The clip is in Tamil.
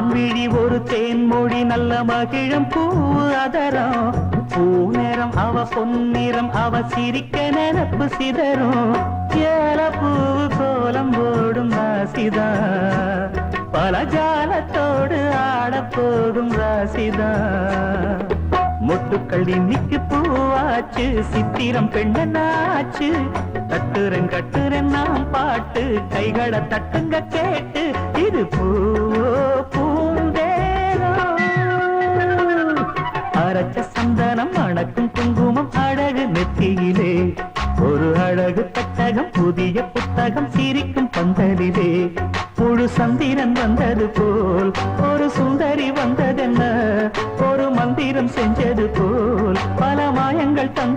ஒரு தேன்மொழி நல்ல மகிழம் பூ அதரம். பூ நிறம் அவ பொன்னிறம் அவ சிரிக்க நினப்பு சிதறும். ஏல பூ கோலம் போடும் ராசிதா. பல ஜாலத்தோடு ஆடப்போகும் ராசிதா. முட்டுக்கள் இன்னைக்கு பூவாச்சு சித்திரம் பெண்ணாச்சு தட்டுறன் கட்டுரன் நாம் பாட்டு கைகளை தட்டுங்க கேட்டு இது பூ அரைச்ச சந்தனம் அணக்கும் குங்குமம் அழகு நெத்தியிலே ஒரு அழகு பெட்டகம் புதிய புத்தகம் சிரிக்கும் பந்தலிலே. முழு சந்திரன் வந்தது போல் ஒரு சுந்தரி வந்ததென்ன? ஒரு மந்திரம் செஞ்சது போல் பல மாயங்கள் தந்த